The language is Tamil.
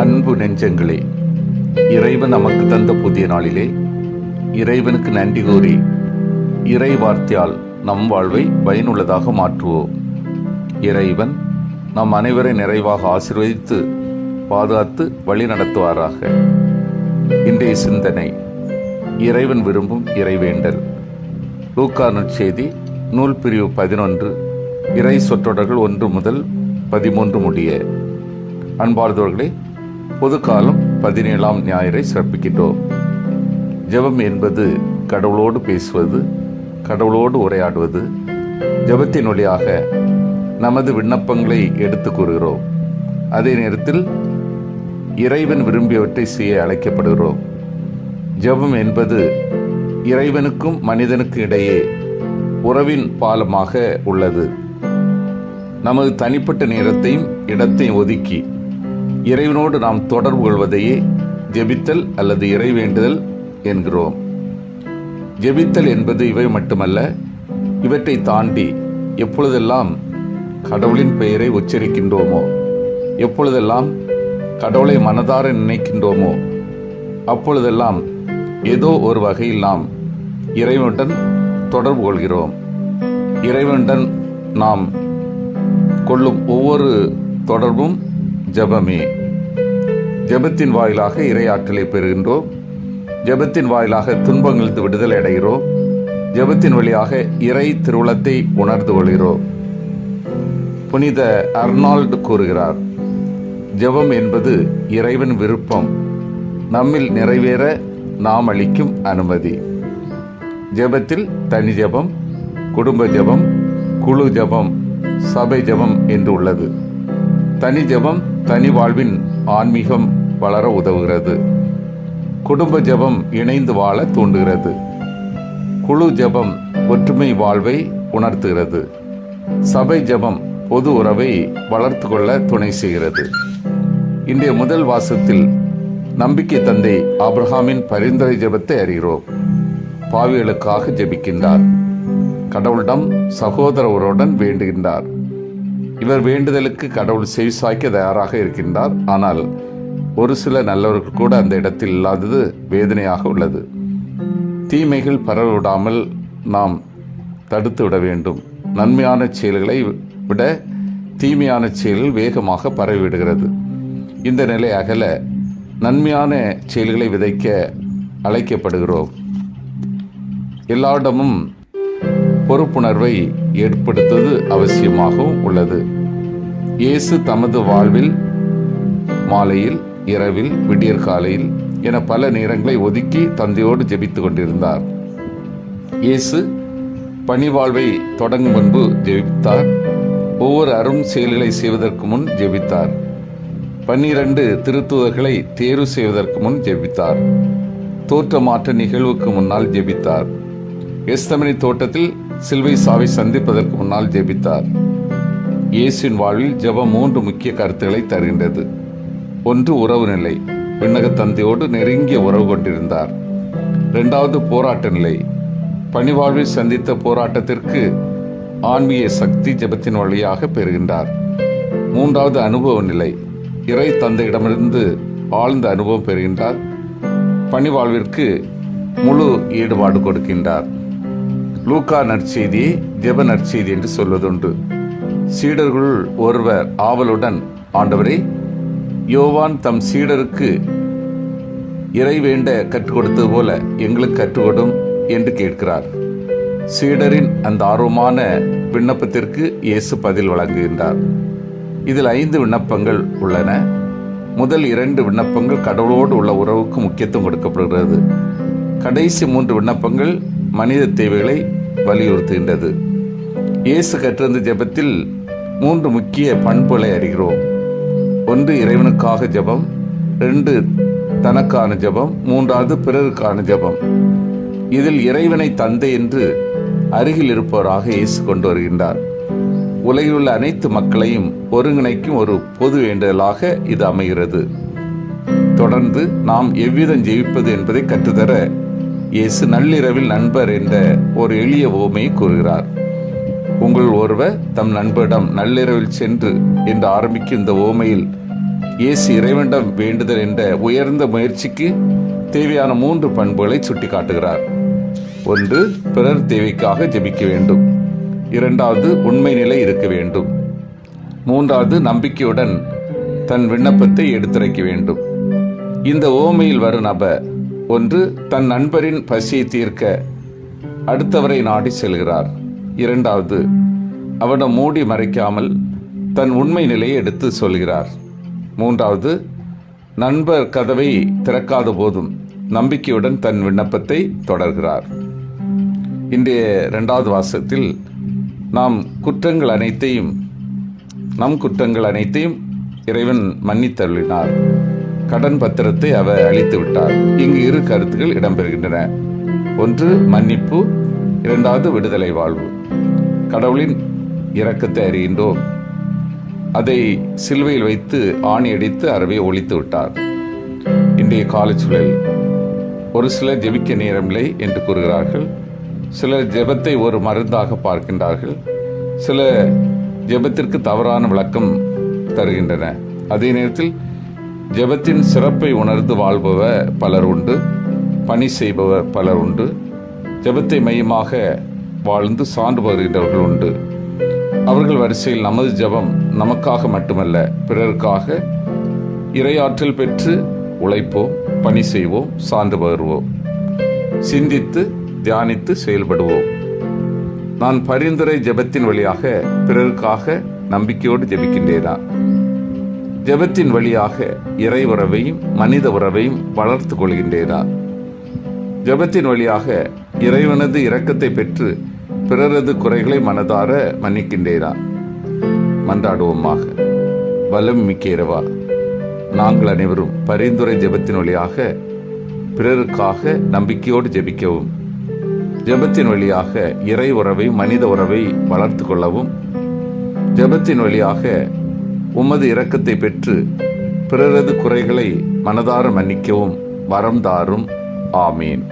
அன்பு நெஞ்சங்களே இறைவன் நமக்கு தந்த புதிய நாளிலே இறைவனுக்கு நன்றி கூறி இறை வார்த்தையால் நம் வாழ்வை பயனுள்ளதாக மாற்றுவோம். இறைவன் நம் அனைவரை நிறைவாக ஆசீர்வதித்து பாதுகாத்து வழி நடத்துவாராக. இன்றைய சிந்தனை இறைவன் விரும்பும் இறைவேண்டல். லூக்கா நற்செய்தி நூல் பிரிவு பதினொன்று இறை சொற்றொடர்கள் ஒன்று முதல் பதிமூன்று முடிய. அன்பார்ந்தவர்களே பொது காலம் பதினேழாம் ஞாயிறை சிறப்பிக்கின்றோம். ஜெபம் என்பது கடவுளோடு பேசுவது கடவுளோடு உரையாடுவது ஜெபத்தின் வழியாக நமது விண்ணப்பங்களை எடுத்து கூறுகிறோம். அதே நேரத்தில் இறைவன் விரும்பியவற்றை செய்ய அழைக்கப்படுகிறோம். ஜெபம் என்பது இறைவனுக்கும் மனிதனுக்கும் இடையே உறவின் பாலமாக உள்ளது. நமது தனிப்பட்ட நேரத்தையும் இடத்தையும் ஒதுக்கி இறைவனோடு நாம் தொடர்பு கொள்வதையே ஜெபித்தல் அல்லது இறைவேண்டுதல் என்கிறோம். ஜெபித்தல் என்பது இவை மட்டுமல்ல இவற்றை தாண்டி எப்பொழுதெல்லாம் கடவுளின் பெயரை உச்சரிக்கின்றோமோ எப்பொழுதெல்லாம் கடவுளை மனதார நினைக்கின்றோமோ அப்பொழுதெல்லாம் ஏதோ ஒரு வகையில் நாம் இறைவனுடன் தொடர்பு கொள்கிறோம். இறைவனுடன் நாம் கொள்ளும் ஒவ்வொரு தொடர்பும் ஜெபமே. ஜெபத்தின் வாயிலாக இரையாற்றலை பெறுகின்றோம். ஜெபத்தின் வாயிலாக துன்பங்களுக்கு விடுதலை அடைகிறோம். ஜெபத்தின் வழியாக இறை திருவுளத்தை உணர்ந்து கொள்கிறோம். புனித அர்னால்டு கூறுகிறார் ஜெபம் என்பது இறைவன் விருப்பம். நம்மில் நிறைவேற நாம் அளிக்கும் அனுமதி. ஜெபத்தில் தனி ஜெபம் குடும்ப ஜெபம் குழு ஜெபம் சபை ஜெபம் என்று உள்ளது. தனி ஜெபம் தனி வாழ்வின் ஆன்மீகம் வளர உதவுகிறது. குடும்ப ஜெபம் இணைந்து வாழ தூண்டுகிறது. குழு ஜெபம் ஒற்றுமை வாழ்வை உணர்த்துகிறது. சபை ஜெபம் பொது உறவை வளர்த்து கொள்ள துணை செய்கிறது. இன்றைய முதல் வாசத்தில் நம்பிக்கை தந்தை ஆப்ரஹாமின் பரிந்துரை ஜெபத்தை அறிகிறோம். பாவிகளுக்காக ஜெபிக்கின்றார். கடவுளிடம் சகோதர வேண்டுகின்றார். இவர் வேண்டுதலுக்கு கடவுள் செவிசாய்க்க தயாராக இருக்கின்றார். ஆனால் ஒரு சில நல்லவர்கள் கூட அந்த இடத்தில் இல்லாதது வேதனையாக உள்ளது. தீமைகள் பரவிடாமல் நாம் தடுத்து விட வேண்டும். நன்மையான செயல்களை விட தீமையான செயல்கள் வேகமாக பரவிவிடுகிறது. இந்த நிலை அகல நன்மையான செயல்களை விதைக்க அழைக்கப்படுகிறோம். எல்லாரிடமும் பொறுப்புணர்வை ஏற்படுத்துவது அவசியமாகவும் உள்ளது. இயேசு தமது வாழ்வில் மாலையில் இரவில் விடியற் காலையில் என பல நேரங்களை ஒதுக்கி தந்தையோடு ஜெபித்துக் கொண்டிருந்தார். இயேசு பணிவாழ்வை தொடங்கும் முன்பு ஜெபித்தார். ஒவ்வொரு அரும் செயல்களை செய்வதற்கு முன் ஜெபித்தார். பன்னிரண்டு திருத்துவர்களை தேர்வு செய்வதற்கு முன் ஜெபித்தார். தோற்றமாற்ற நிகழ்வுக்கு முன்னால் ஜெபித்தார். எஸ்தமனி தோட்டத்தில் சில்வை சாவை சந்திப்பதற்கு முன்னால் ஜெபித்தார். இயேசுவின் வாழ்வில் ஜெபம் மூன்று முக்கிய கருத்துக்களை தருகின்றது. ஒன்று உறவு நிலை. விண்ணக தந்தையோடு நெருங்கிய உறவு கொண்டிருந்தார். இரண்டாவது போராட்ட நிலை. பணிவாழ்வில் சந்தித்த போராட்டத்திற்கு ஆன்மீக சக்தி ஜெபத்தின் வழியாக பெறுகின்றார். மூன்றாவது அனுபவ நிலை. இறை தந்தையிடமிருந்து ஆழ்ந்த அனுபவம் பெறுகின்றார். பணிவாழ்விற்கு முழு ஈடுபாடு கொடுக்கின்றார். லூக்கா நற்செய்தி ஜெப நற்செய்தி என்று சொல்வதுண்டு. சீடர்களுள் ஒருவர் ஆவலுடன் ஆண்டவரை யோவான் தம் சீடருக்கு இறை வேண்ட கற்றுக் கொடுத்தது போல எங்களுக்கு கற்றுக்கொடும் என்று கேட்கிறார். சீடரின் அந்த ஆர்வமான விண்ணப்பத்திற்கு இயேசு பதில் வழங்குகின்றார். இதில் ஐந்து விண்ணப்பங்கள் உள்ளன. முதல் இரண்டு விண்ணப்பங்கள் கடவுளோடு உள்ள உறவுக்கு முக்கியத்துவம் கொடுக்கப்படுகிறது. கடைசி மூன்று விண்ணப்பங்கள் மனித தேவைகளை வலியுறுத்துகின்றது. இயேசு கற்றிருந்த ஜெபத்தில் மூன்று முக்கிய பண்புகளை அறிகிறோம். ஒன்று இறைவனுக்காக ஜெபம். ரெண்டு தனக்கான ஜெபம். மூன்றாவது பிறருக்கான ஜெபம். இதில் இறைவனை தந்தை என்று அருகில் இருப்பவராக இயேசு கொண்டு வருகின்றார். உலகில் உள்ள அனைத்து மக்களையும் ஒருங்கிணைக்கும் ஒரு பொது வேண்டுதலாக இது அமைகிறது. தொடர்ந்து நாம் எவ்விதம் ஜெயிப்பது என்பதை கற்றுத்தர இயேசு நள்ளிரவில் நண்பர் என்ற ஒரு எளிய ஓமையை கூறுகிறார். உங்கள் ஒருவர் தம் நண்பரிடம் நள்ளிரவில் சென்று என்று ஆரம்பிக்கும் இந்த ஓமையில் இயேசு இறைவனிடம் வேண்டுதல் என்ற உயர்ந்த முயற்சிக்கு தேவையான மூன்று பண்புகளை சுட்டிக்காட்டுகிறார். ஒன்று பிறர் தேவைக்காக ஜெபிக்க வேண்டும். இரண்டாவது உண்மை நிலை இருக்க வேண்டும். மூன்றாவது நம்பிக்கையுடன் தன் விண்ணப்பத்தை எடுத்துரைக்க வேண்டும். இந்த ஓமையில் வரும் நபர் ஒன்று தன் நண்பரின் பசியை தீர்க்க அடுத்தவரை நாடி செல்கிறார். இரண்டாவது அவனை மூடி மறைக்காமல் தன் உண்மை நிலையை எடுத்து சொல்கிறார். மூன்றாவது நண்பர் கதவை திறக்காத போதும் நம்பிக்கையுடன் தன் விண்ணப்பத்தை தொடர்கிறார். இன்றைய இரண்டாவது வாசத்தில் நாம் குற்றங்கள் அனைத்தையும் நம் குற்றங்கள் அனைத்தையும் இறைவன் மன்னித்தருளினார். கடன் பத்திரத்தை அவர் அளித்து விட்டார். இங்கு இரு கருத்துகள் இடம்பெறுகின்றன. ஒன்று மன்னிப்பு. இரண்டாவது விடுதலை வாழ்வு. கடவுளின் இரக்கத்தை அறிகின்றோம். அதை சிலுவையில் வைத்து ஆணி அடித்து அறவே ஒழித்து விட்டார். இன்றைய காலச்சூழல். ஒரு சிலர் ஜெபிக்க நேரமில்லை என்று கூறுகிறார்கள். சிலர் ஜெபத்தை ஒரு மருந்தாக பார்க்கின்றார்கள். சில ஜெபத்திற்கு தவறான விளக்கம் தருகின்றன. அதே நேரத்தில் ஜெபத்தின் சிறப்பை உணர்ந்து வாழ்பவர் பலர் உண்டு. பணி செய்பவர் பலர் உண்டு. ஜெபத்தை மையமாக வாழ்ந்து சான்று வருகின்றவர்கள் உண்டு. அவர்கள் வரிசையில் நமது ஜெபம் நமக்காக மட்டுமல்ல பிறருக்காக இரையாற்றல் பெற்று உழைப்போம் பணி செய்வோம் சான்று வருவோம் சிந்தித்து தியானித்து செயல்படுவோம். நான் பரிந்துரை ஜெபத்தின் வழியாக பிறருக்காக நம்பிக்கையோடு ஜெபிக்கின்றேனா? ஜெபத்தின் வழியாக இறை உறவையும் மனித உறவையும் வளர்த்து கொள்கின்றேனார் ஜெபத்தின் வழியாக இறைவனது இரக்கத்தை பெற்று பிறரது குறைகளை மனதார மன்னிக்கின்றேனார் மன்றாடுவோமாக. வலம் மிக்க இரவா நாங்கள் அனைவரும் பரிந்துரை ஜெபத்தின் வழியாக பிறருக்காக நம்பிக்கையோடு ஜெபிக்கவும். ஜெபத்தின் வழியாக இறை உறவை மனித உறவை வளர்த்து கொள்ளவும். ஜெபத்தின் வழியாக உமது இரக்கத்தை பெற்று பிறரது குறைகளை மனதார மன்னிக்கவும் வரம் தாரும். ஆமீன்.